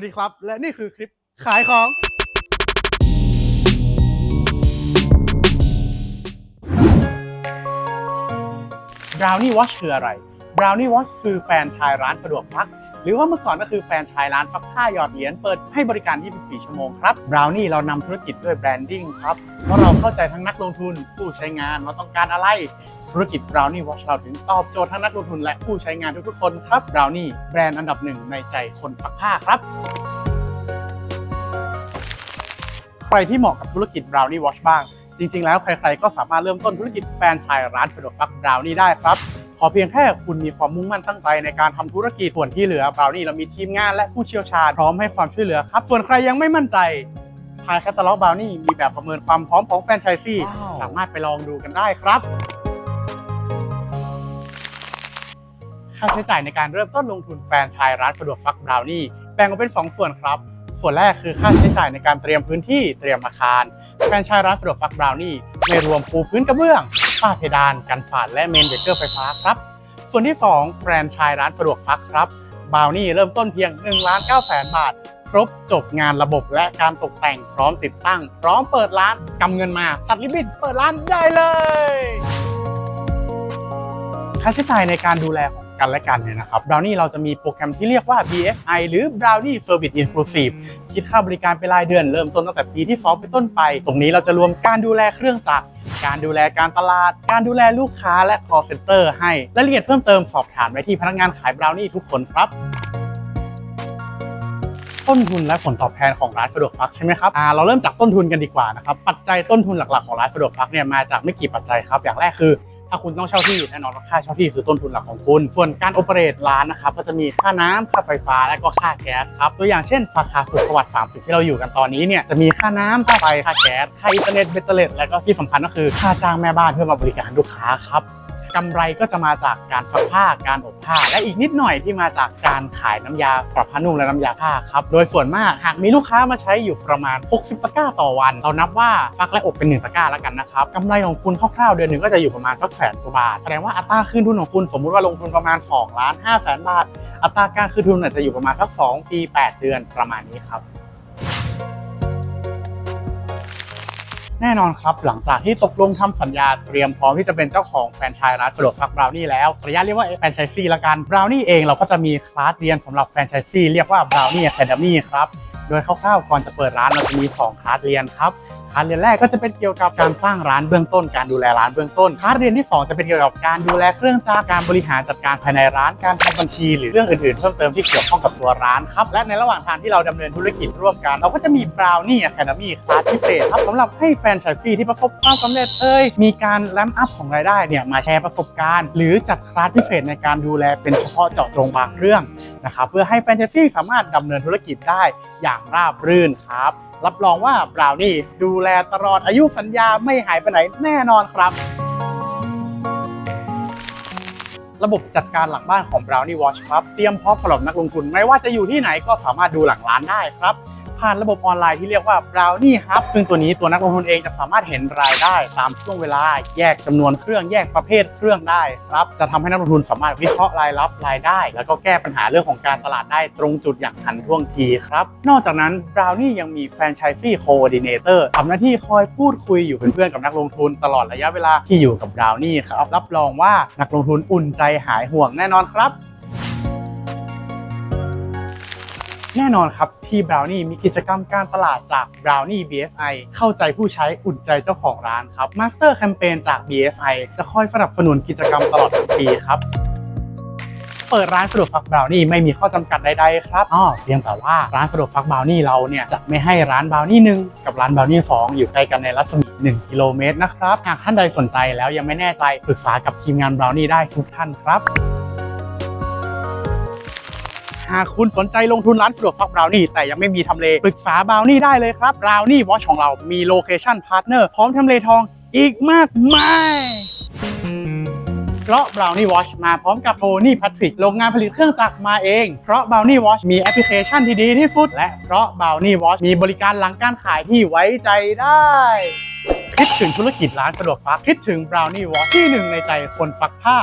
สวัสดีครับ และนี่คือคลิปขายของ Brownie Watch คืออะไร Brownie Watch คือแฟนชายร้านสะดวกซัก หรือว่าเมื่อก่อนก็คือแฟนชายร้านซักผ้าหยอดเหรียญเปิดให้บริการ 24 ชั่วโมงครับ Brownie เรานำธุรกิจด้วยแบรนดิ้งครับ เพราะเราเข้าใจทั้งนักลงทุนผู้ใช้งานว่าต้องการอะไร ธุรกิจ Brownie Watch เราถึงตอบโจทย์ทั้งนักลงทุนและผู้ใช้งานทุกๆคนครับ Brownie แบรนด์อันดับหนึ่งในใจคนซักผ้าครับใครที่เหมาะกับธุรกิจ Brownie Watch บ้าง จริง ๆ แล้วใคร ๆ ก็สามารถเริ่มต้นธุรกิจแฟรนไชายร้านสะดวกซัก Brownie ได้ครับขอเพียงแค่คุณมีความมุ่งมั่นตั้งใจในการทำธุรกิจส่วนที่เหลือ Brownie เรามีทีมงานและผู้เชี่ยวชาญพร้อมให้ความช่วยเหลือครับ ส่วนใครยังไม่มั่นใจทางแคตตาล็อก Brownie มีแบบประเมินความพร้อมของแฟรนไชส์ฟรีว้าวสามารถไปลองดูกันได้ครับ ค่าใช้จ่ายในการเริ่มต้นลงทุนแฟรนไชายร้านสะดวกซัก Brownie แบ่งออกเป็น 2 ส่วนครับ ส่วนแรกคือค่าใช้จ่ายในการเตรียมพื้นที่เตรียมอาคาร แฟรนไชส์ร้านสะดวกซัก Brownie ไม่รวมปูพื้นกระเบื้องฝ้าเพดานกันฝาดและเมนเบเกอร์ไฟฟ้าครับ ส่วนที่ 2 แฟรนไชส์ร้านสะดวกซักครับ Brownie เริ่มต้นเพียง1ล้าน9แสนบาท ครบจบงานระบบและการตกแต่งพร้อมติดตั้ง พร้อมเปิดร้านกำเงินมาตัดลิมิตเปิดร้านได้เลย ค่าใช้จ่ายในการดูแลของ กันและกันเนี่ยนะครับ Brownie เราจะมีโปรแกรมที่เรียกว่า BFI หรือ Brownie Service Inclusive คิดค่าบริการเป็นรายเดือนเริ่มต้นตั้งแต่ปีที่ 2 เป็นต้นไป ตรงนี้เราจะรวมการดูแลเครื่องจักรการดูแลการตลาด การดูแลลูกค้าและ call center ให้รายละเอียดเพิ่มเติมสอบถามได้ที่พนักงานขาย Brownie ทุกคนครับต้นทุนและผลตอบแทนของร้านสะดวกซักใช่ไหมครับอ่าเราเริ่มจากต้นทุนกันดีกว่านะครับ ปัจจัยต้นทุนหลักๆของร้านสะดวกซักเนี่ยมาจากไม่กี่ปัจจัยครับ อย่างแรกคือ ถ้าคุณต้องเช่าที่แน่นอนว่าค่าเช่าที่คือต้นทุนหลักของคุณ ส่วนการโอเปเรตร้านนะครับก็จะมีค่าน้ำค่าไฟฟ้าและก็ค่าแก๊สครับตัวอย่างเช่นสาขาสุขสวัสดิ์30 ที่เราอยู่กันตอนนี้เนี่ยจะมีค่าน้ำค่าไฟค่าแก๊สค่าอินเทอร์เน็ตเบตเตอร์เล็และก็ที่สำคัญก็คือค่าจ้างแม่บ้านเพื่อมาบริการลูกค้าครับ กำไรก็จะมาจากการซักผ้าการอบผ้า และอีกนิดหน่อยที่มาจากการขายน้ำยาปรับผ้านุ่มและน้ำยาผ้าครับโดยส่วนมากหากมีลูกค้ามาใช้อยู่ประมาณ 60 ตะกร้าต่อวัน เรานับว่าซักและอบเป็น1ตะกร้าแล้วกันนะครับกำไรของคุณคร่าวๆเดือนหนึ่งก็จะอยู่ประมาณสักแสนกว่าบาทแสดงว่าอัตราคืนทุนของคุณสมมุติว่าลงทุนประมาณ2ล้าน5แสนบาท อัตราการคืนทุนอาจจะอยู่ประมาณสัก2ปี8เดือนประมาณนี้ครับ แน่นอนครับ หลังจากที่ตกลงทำสัญญาเตรียมพร้อมที่จะเป็นเจ้าของแฟรนไชส์ร้านสะดวกซักบราวนี่แล้วระยะเรียกว่าแฟรนไชส์ซีละกันบราวนี่เองเราก็จะมีคลาสเรียนสำหรับแฟรนไชส์ซีเรียกว่าบราวนี่แคนเดมี่ครับโดยคร่าวๆก่อนจะเปิดร้านเราจะมี2คลาสเรียนครับ คลาสเรียนแรกก็จะเป็นเกี่ยวกับการสร้างร้านเบื้องต้น การดูแลร้านเบื้องต้นคลาสเรียนที่ 2 จะเป็นเกี่ยวกับการดูแลเครื่องจักรการบริหารจัดการภายในร้านการทำบัญชี หรือเรื่องอื่นๆเพิ่มเติมที่เกี่ยวข้องกับตัวร้านครับและในระหว่างทางที่เราดำเนินธุรกิจร่วมกัน เราก็จะมี Brownie Academy คลาสพิเศษครับสำหรับให้แฟนชส์ฟรีที่ประสบความสำเร็จเอ่ยมีการแลมอัพของรายได้เนี่ยมาแชร์ประสบการณ์ หรือจัดคลาสพิเศษในการดูแลเป็นเฉพาะเจาะจงบางเรื่องนะครับเพื่อให้แฟนชส์ฟรีสามารถดำเนินธุรกิจได้อย่างราบรื่นครับ รับรองว่าบราวนี่ดูแลตลอดอายุสัญญาไม่หายไปไหนแน่นอนครับ ระบบจัดการหลังบ้านของ Brownie Watch ครับ เตรียมพร้อมสำหรับนักลงทุน ไม่ว่าจะอยู่ที่ไหนก็สามารถดูหลังร้านได้ครับ ผ่านระบบออนไลน์ที่เรียกว่า Brownie Hub ซึ่งตัวนี้ตัวนักลงทุนเองจะสามารถเห็นรายได้ตามช่วงเวลา แยกจำนวนเครื่องแยกประเภทเครื่องได้ครับจะทำให้นักลงทุนสามารถวิเคราะห์รายรับรายได้ แล้วก็แก้ปัญหาเรื่องของการตลาดได้ตรงจุดอย่างทันท่วงทีครับนอกจากนั้น Brownie ยังมี Franchisee Coordinator ทำหน้าที่คอยพูดคุยอยู่เป็นเพื่อนกับนักลงทุนตลอดระยะเวลาที่อยู่กับ Brownie ครับรับรองว่านักลงทุนอุ่นใจหายห่วงแน่นอนครับ แน่นอนครับที่ Brownie มีกิจกรรมการตลาดจาก Brownie BFI เข้าใจผู้ใช้อุ่นใจเจ้าของร้านครับ Master Campaign จาก BFI จะคอยสนับสนุนกิจกรรมตลอดทั้งปีครับเปิดร้านสะดวกฟักบราวนี่ไม่มีข้อจำกัดใดๆครับอ๋อเพียงแต่ว่าร้านสะดวกฟักบราวนี่เราเนี่ยจะไม่ให้ร้านบราวนี่หนึ่งกับร้านบราวนี่สองอยู่ใกล้กันในรัศมี 1 กิโลเมตรนะครับ หากท่านใดสนใจแล้วยังไม่แน่ใจปรึกษากับทีมงานบราวนี่ได้ทุกท่านครับ หากคุณสนใจลงทุนร้านสะดวกซักบราวนี่แต่ยังไม่มีทำเลปรึกษาบราวนี่ได้เลยครับบราวนี่วอชของเรามีโลเคชั่นพาร์ทเนอร์พร้อมทำเลทองอีกมากมายเพราะ Brownie Watch มาพร้อมกับโทนี่แพทริกโรงงานผลิตเครื่องจักรมาเอง เพราะ Brownie Watch มีแอปพลิเคชันที่ดีที่สุด และเพราะ Brownie Watch มีบริการหลังการขายที่ไว้ใจได้ คิดถึงธุรกิจร้านสะดวกซักคิดถึง Brownie Watch ที่หนึ่งในใจคนซักผ้า